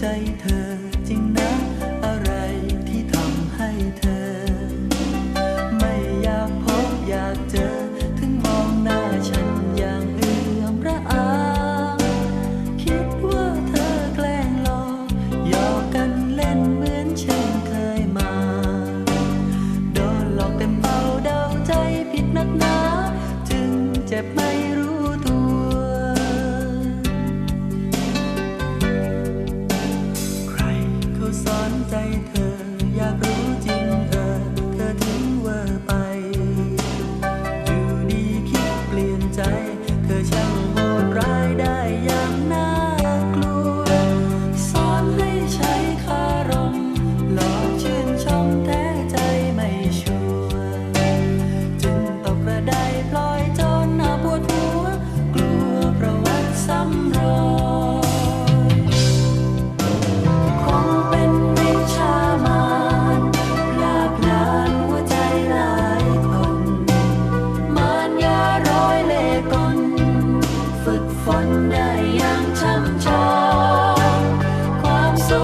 ใจเธอจริงนะ อะไรที่ทำให้เธอ ไม่อยากพบอยากเจอ ถึงมองหน้าฉันอย่างเอื่อมระอาคิดว่าเธอแกล้งหลอกหยอกกันเล่นเหมือนเช่นเคยมา โดนหลอกเต็มเบาเดาใจผิดนักหนา จึงเจ็บไม่รู้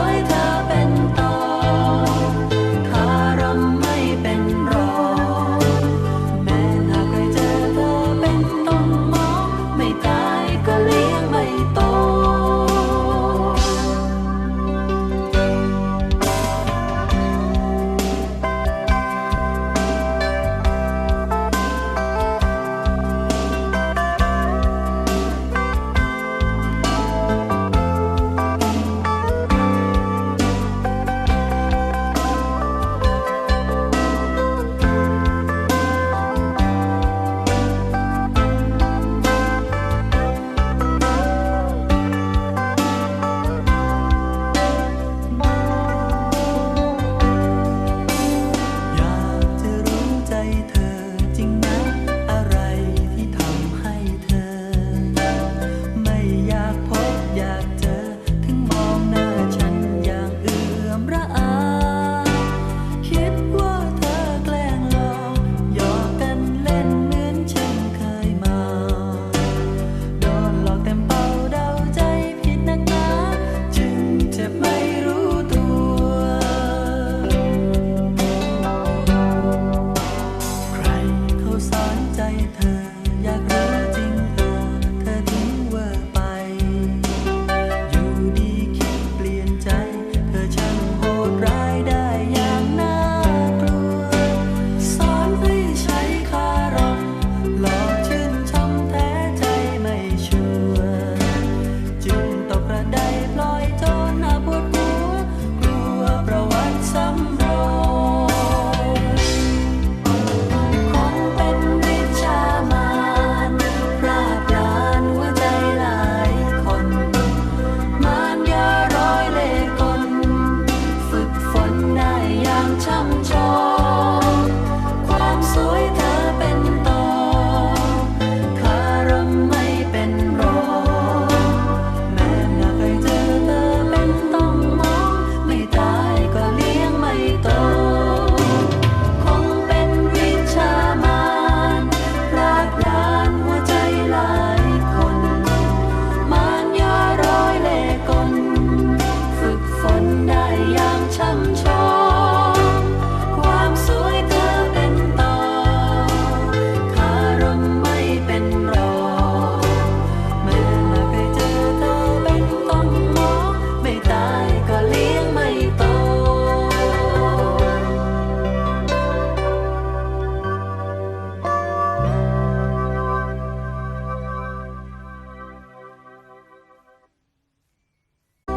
爱他。sing. My